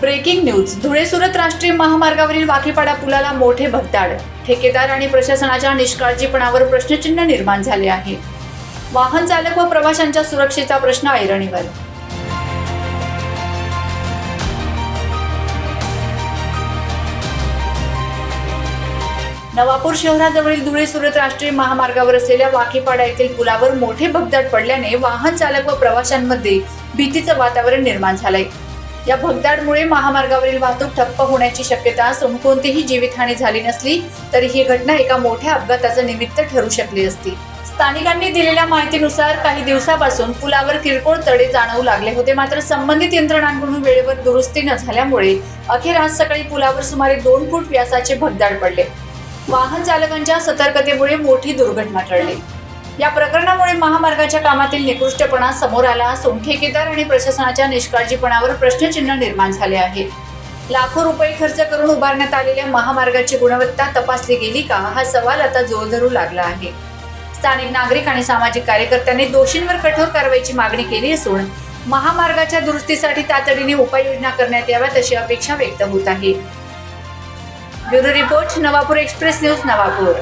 Breaking news. Dhule Surat राष्ट्रीय महामार्गावरील वाकीपाडा पुलाला मोठे भगदाड. ठेकेदार आणि प्रशासनाच्या निष्काळजीपणावर प्रश्नचिन्ह निर्माण झाले आहे. वाहन चालक व प्रवाशांच्या सुरक्षेचा प्रश्न ऐरणीवर. नवापूर शहराजवळील धुळे सुरत राष्ट्रीय महामार्गावर असलेल्या वाकीपाडा येथील पुलावर मोठे भगदाड पडल्याने वाहन चालक व प्रवाशांमध्ये भीतीचं वातावरण निर्माण झालंय. या भगदाडमुळे महामार्गावरील वाहतूक ठप्प होण्याची शक्यता असून कोणतीही जीवितहानी झाली नसली तरी ही घटना एका मोठ्या अपघाताचं निमित्त ठरू शकली असती. स्थानिकांनी दिलेल्या माहितीनुसार काही दिवसापासून पुलावर किरकोळ तडे जाणवू लागले होते. मात्र संबंधित यंत्रणांकडून वेळेवर दुरुस्ती न झाल्यामुळे अखेर आज सकाळी पुलावर सुमारे दोन फूट व्यासाचे भगदाड पडले. वाहन चालकांच्या सतर्कतेमुळे मोठी दुर्घटना टळली. या प्रकरणामुळे महामार्गाच्या कामातील निकृष्टपणा समोर आला असून ठेकेदार आणि प्रशासनाच्या निष्काळजीपणावर प्रश्नचिन्ह निर्माण झाले आहे. लाखो रुपये खर्च करून उभारण्यात आलेल्या महामार्गाची गुणवत्ता तपासली गेली का? हा सवाल आता जोर धरू लागला आहे. स्थानिक नागरिक आणि सामाजिक कार्यकर्त्यांनी दोषींवर कठोर कारवाईची मागणी केली असून महामार्गाच्या दुरुस्तीसाठी तातडीने उपाययोजना करण्यात याव्यात अशी अपेक्षा व्यक्त होत आहे. Bureau report Navapur express news Navapur.